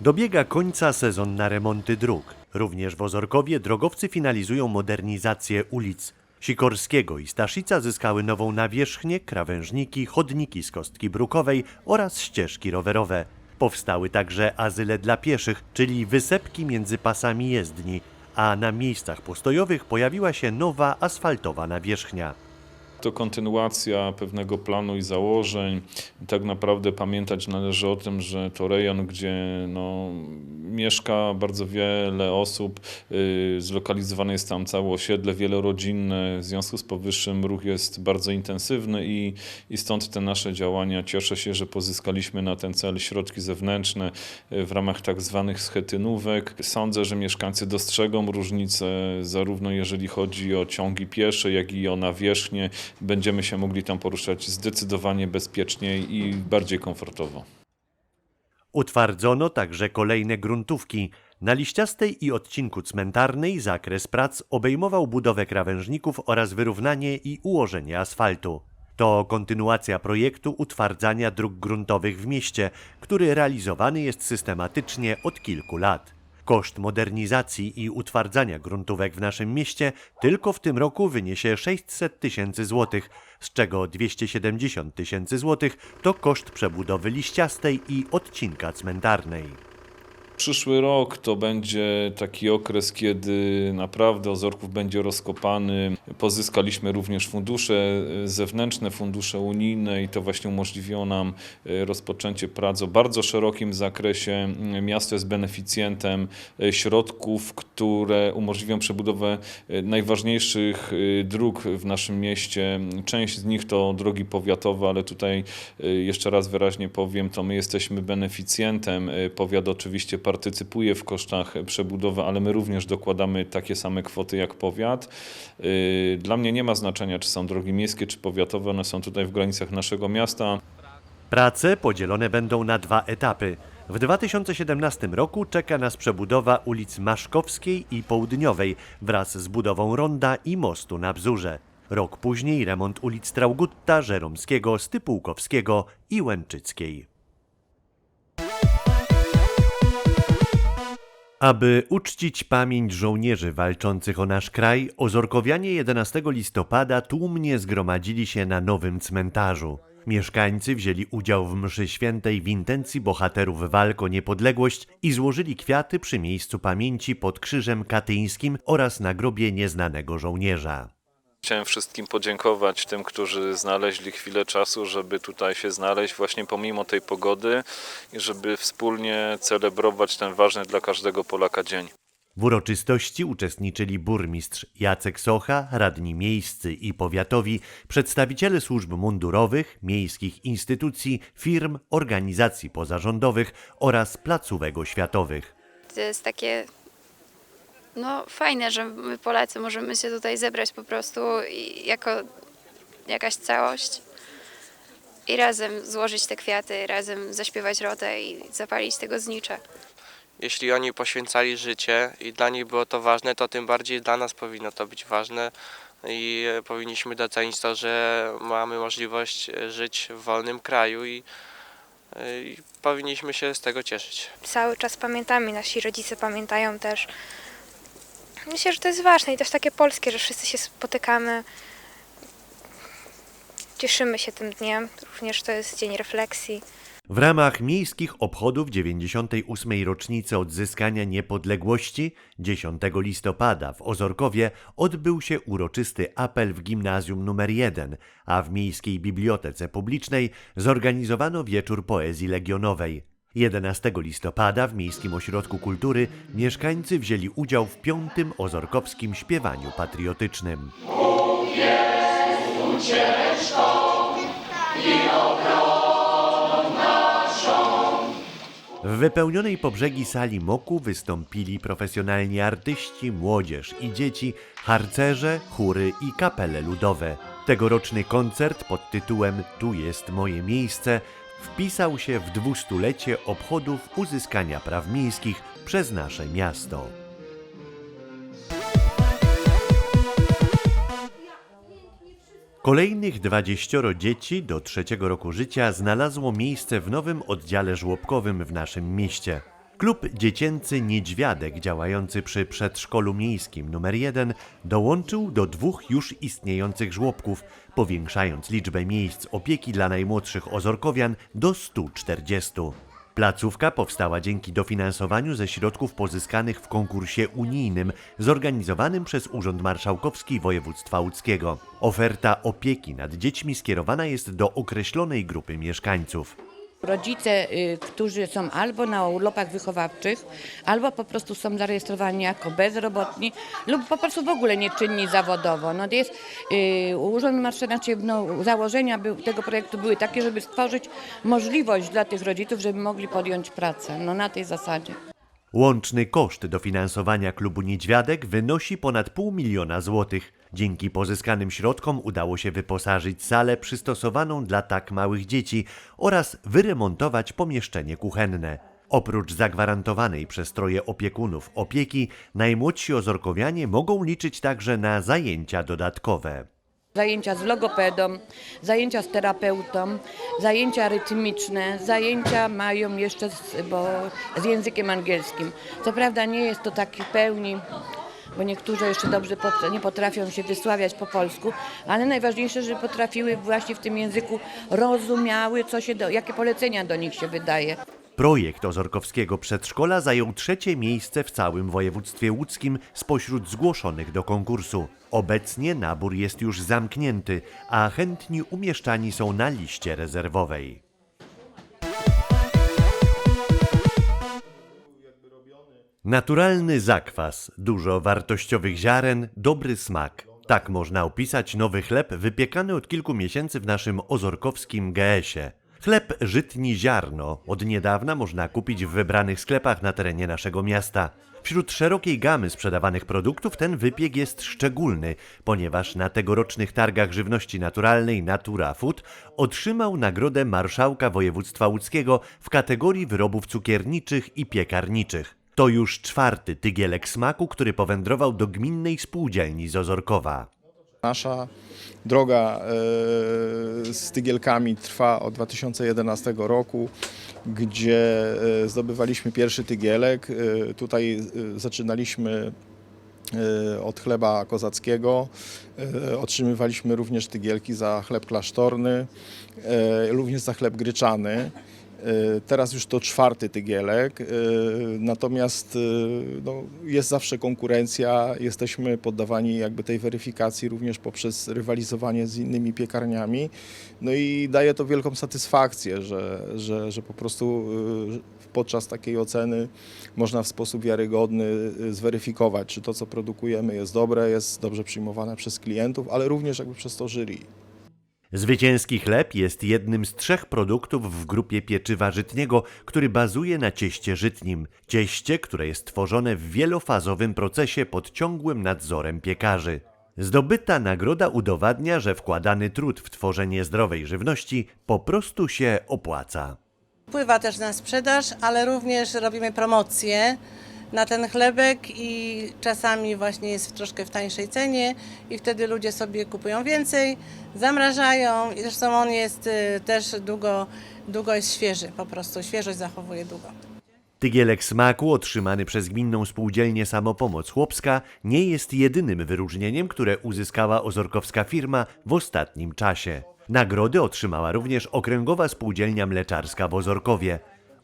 Dobiega końca sezon na remonty dróg. Również w Ozorkowie drogowcy finalizują modernizację ulic. Sikorskiego i Staszica zyskały nową nawierzchnię, krawężniki, chodniki z kostki brukowej oraz ścieżki rowerowe. Powstały także azyle dla pieszych, czyli wysepki między pasami jezdni, a na miejscach postojowych pojawiła się nowa asfaltowa nawierzchnia. To kontynuacja pewnego planu i założeń. Tak naprawdę pamiętać należy o tym, że to rejon, gdzie no, mieszka bardzo wiele osób, yy, zlokalizowane jest tam całe osiedle wielorodzinne, w związku z powyższym ruch jest bardzo intensywny i, i stąd te nasze działania. Cieszę się, że pozyskaliśmy na ten cel środki zewnętrzne yy, w ramach tak zwanych schetynówek. Sądzę, że mieszkańcy dostrzegą różnicę, zarówno jeżeli chodzi o ciągi piesze, jak i o nawierzchnię. Będziemy się mogli tam poruszać zdecydowanie bezpieczniej i bardziej komfortowo. Utwardzono także kolejne gruntówki. Na liściastej i odcinku cmentarnej zakres prac obejmował budowę krawężników oraz wyrównanie i ułożenie asfaltu. To kontynuacja projektu utwardzania dróg gruntowych w mieście, który realizowany jest systematycznie od kilku lat. Koszt modernizacji i utwardzania gruntówek w naszym mieście tylko w tym roku wyniesie 600 tysięcy złotych, z czego 270 tysięcy złotych to koszt przebudowy liściastej i odcinka cmentarnej. Przyszły rok to będzie taki okres, kiedy naprawdę Ozorków będzie rozkopany. Pozyskaliśmy również fundusze e, zewnętrzne, fundusze unijne i to właśnie umożliwiło nam e, rozpoczęcie prac o bardzo szerokim zakresie. Miasto jest beneficjentem e, środków, które umożliwią przebudowę najważniejszych dróg w naszym mieście. Część z nich to drogi powiatowe, ale tutaj jeszcze raz wyraźnie powiem, to my jesteśmy beneficjentem. Powiat oczywiście partycypuje w kosztach przebudowy, ale my również dokładamy takie same kwoty jak powiat. Yy, Dla mnie nie ma znaczenia, czy są drogi miejskie, czy powiatowe, one są tutaj w granicach naszego miasta. Prace podzielone będą na dwa etapy. W 2017 roku czeka nas przebudowa ulic Maszkowskiej i Południowej wraz z budową ronda i mostu na Bzurze. Rok później remont ulic Traugutta, Żeromskiego, Stypułkowskiego i Łęczyckiej. Aby uczcić pamięć żołnierzy walczących o nasz kraj, ozorkowianie 11 listopada tłumnie zgromadzili się na nowym cmentarzu. Mieszkańcy wzięli udział w mszy świętej w intencji bohaterów walk o niepodległość i złożyli kwiaty przy miejscu pamięci pod krzyżem katyńskim oraz na grobie nieznanego żołnierza. Chciałem wszystkim podziękować tym, którzy znaleźli chwilę czasu, żeby tutaj się znaleźć właśnie pomimo tej pogody i żeby wspólnie celebrować ten ważny dla każdego Polaka dzień. W uroczystości uczestniczyli burmistrz Jacek Socha, radni miejscy i powiatowi, przedstawiciele służb mundurowych, miejskich instytucji, firm, organizacji pozarządowych oraz placówek oświatowych. To jest takie no fajne, że my Polacy możemy się tutaj zebrać po prostu i jako jakaś całość i razem złożyć te kwiaty, razem zaśpiewać rotę i zapalić tego znicza. jeśli oni poświęcali życie i dla nich było to ważne, to tym bardziej dla nas powinno to być ważne i powinniśmy docenić to, że mamy możliwość żyć w wolnym kraju i, i powinniśmy się z tego cieszyć. cały czas pamiętamy, nasi rodzice pamiętają też. Myślę, że to jest ważne i też takie polskie, że wszyscy się spotykamy. Cieszymy się tym dniem, również to jest dzień refleksji. W ramach miejskich obchodów 98. rocznicy odzyskania niepodległości 10 listopada w Ozorkowie odbył się uroczysty apel w gimnazjum nr 1, a w Miejskiej Bibliotece Publicznej zorganizowano wieczór poezji legionowej. 11 listopada w Miejskim Ośrodku Kultury mieszkańcy wzięli udział w piątym ozorkowskim śpiewaniu patriotycznym. W wypełnionej po brzegi sali Moku wystąpili profesjonalni artyści, młodzież i dzieci, harcerze, chóry i kapele ludowe. Tegoroczny koncert pod tytułem Tu jest moje miejsce wpisał się w dwustulecie obchodów uzyskania praw miejskich przez nasze miasto. Kolejnych 20 dzieci do trzeciego roku życia znalazło miejsce w nowym oddziale żłobkowym w naszym mieście. Klub dziecięcy Niedźwiadek, działający przy przedszkolu miejskim nr 1, dołączył do dwóch już istniejących żłobków, powiększając liczbę miejsc opieki dla najmłodszych ozorkowian do 140. Placówka powstała dzięki dofinansowaniu ze środków pozyskanych w konkursie unijnym zorganizowanym przez Urząd Marszałkowski Województwa Łódzkiego. Oferta opieki nad dziećmi skierowana jest do określonej grupy mieszkańców. Rodzice, y, którzy są albo na urlopach wychowawczych, albo po prostu są zarejestrowani jako bezrobotni, lub po prostu w ogóle nieczynni zawodowo. No jest, y, Urząd Marszałkowski, no, założenia tego projektu były takie, żeby stworzyć możliwość dla tych rodziców, żeby mogli podjąć pracę. No na tej zasadzie. Łączny koszt dofinansowania klubu Niedźwiadek wynosi ponad pół miliona złotych. Dzięki pozyskanym środkom udało się wyposażyć salę przystosowaną dla tak małych dzieci oraz wyremontować pomieszczenie kuchenne. Oprócz zagwarantowanej przez troje opiekunów opieki, najmłodsi ozorkowianie mogą liczyć także na zajęcia dodatkowe. Zajęcia z logopedą, zajęcia z terapeutą, zajęcia rytmiczne, zajęcia mają jeszcze z, bo, z językiem angielskim. Co prawda nie jest to taki w pełni, bo niektórzy jeszcze dobrze nie potrafią się wysławiać po polsku, ale najważniejsze, że potrafiły właśnie w tym języku rozumiały, co się do, jakie polecenia do nich się wydaje. Projekt Ozorkowskiego Przedszkola zajął trzecie miejsce w całym województwie łódzkim spośród zgłoszonych do konkursu. Obecnie nabór jest już zamknięty, a chętni umieszczani są na liście rezerwowej. Naturalny zakwas, dużo wartościowych ziaren, dobry smak. Tak można opisać nowy chleb wypiekany od kilku miesięcy w naszym ozorkowskim GS-ie. Chleb żytni ziarno od niedawna można kupić w wybranych sklepach na terenie naszego miasta. Wśród szerokiej gamy sprzedawanych produktów ten wypiek jest szczególny, ponieważ na tegorocznych targach żywności naturalnej Natura Food otrzymał nagrodę marszałka województwa łódzkiego w kategorii wyrobów cukierniczych i piekarniczych. To już czwarty tygielek smaku, który powędrował do gminnej spółdzielni z Ozorkowa. Nasza droga e, z tygielkami trwa od 2011 roku, gdzie e, zdobywaliśmy pierwszy tygielek. E, Tutaj zaczynaliśmy od chleba kozackiego. Otrzymywaliśmy również tygielki za chleb klasztorny, również za chleb gryczany. E, Teraz już to czwarty tygielek, e, natomiast e, no, jest zawsze konkurencja, jesteśmy poddawani jakby tej weryfikacji również poprzez rywalizowanie z innymi piekarniami. No i daje to wielką satysfakcję, że, że, że po prostu podczas takiej oceny można w sposób wiarygodny zweryfikować, czy to, co produkujemy jest dobre, jest dobrze przyjmowane przez klientów, ale również jakby przez to jury. Zwycięski chleb jest jednym z trzech produktów w grupie pieczywa żytniego, który bazuje na cieście żytnim. Cieście, które jest tworzone w wielofazowym procesie pod ciągłym nadzorem piekarzy. Zdobyta nagroda udowadnia, że wkładany trud w tworzenie zdrowej żywności po prostu się opłaca. Wpływa też na sprzedaż, ale również robimy promocje na ten chlebek i czasami właśnie jest troszkę w tańszej cenie i wtedy ludzie sobie kupują więcej, zamrażają i zresztą on jest y, też długo, długo jest świeży, po prostu świeżość zachowuje długo. Tygielek smaku otrzymany przez gminną spółdzielnię Samopomoc Chłopska nie jest jedynym wyróżnieniem, które uzyskała ozorkowska firma w ostatnim czasie. Nagrody otrzymała również Okręgowa Spółdzielnia Mleczarska w Ozorkowie.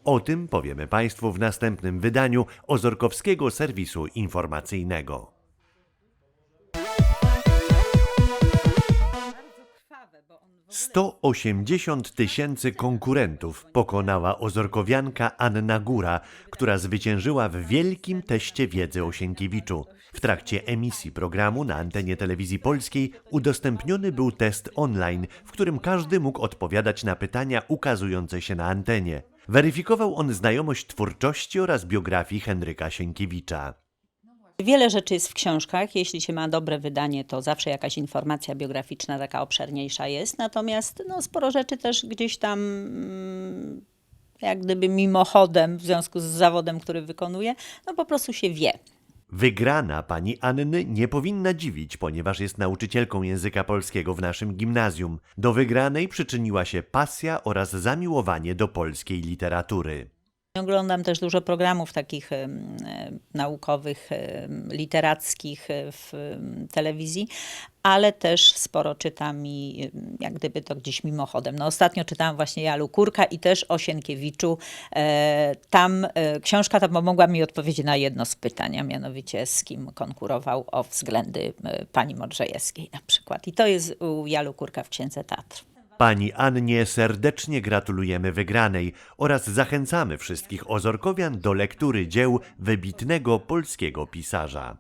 O tym powiemy Państwu w następnym wydaniu Ozorkowskiego Serwisu Informacyjnego. Sto osiemdziesiąt tysięcy konkurentów pokonała ozorkowianka Anna Góra, która zwyciężyła w wielkim teście wiedzy o Sienkiewiczu. W trakcie emisji programu na antenie telewizji polskiej udostępniony był test online, w którym każdy mógł odpowiadać na pytania ukazujące się na antenie. Weryfikował on znajomość twórczości oraz biografii Henryka Sienkiewicza. Wiele rzeczy jest w książkach. Jeśli się ma dobre wydanie, to zawsze jakaś informacja biograficzna taka obszerniejsza jest. Natomiast no, sporo rzeczy też gdzieś tam mm, jak gdyby mimochodem w związku z zawodem, który wykonuje, no po prostu się wie. Wygrana pani Anny nie powinna dziwić, ponieważ jest nauczycielką języka polskiego w naszym gimnazjum. Do wygranej przyczyniła się pasja oraz zamiłowanie do polskiej literatury. Oglądam też dużo programów takich naukowych, literackich e, w telewizji, ale też sporo czytam i jak gdyby to gdzieś mimochodem. No ostatnio czytałam właśnie Jalu Kurka i też o Sienkiewiczu. E, Tam e, książka ta pomogła mi odpowiedzieć na jedno z pytań, a mianowicie z kim konkurował o względy pani Modrzejewskiej na przykład. I to jest u Jalu Kurka w Księdze Tatr. Pani Annie serdecznie gratulujemy wygranej oraz zachęcamy wszystkich Ozorkowian do lektury dzieł wybitnego polskiego pisarza.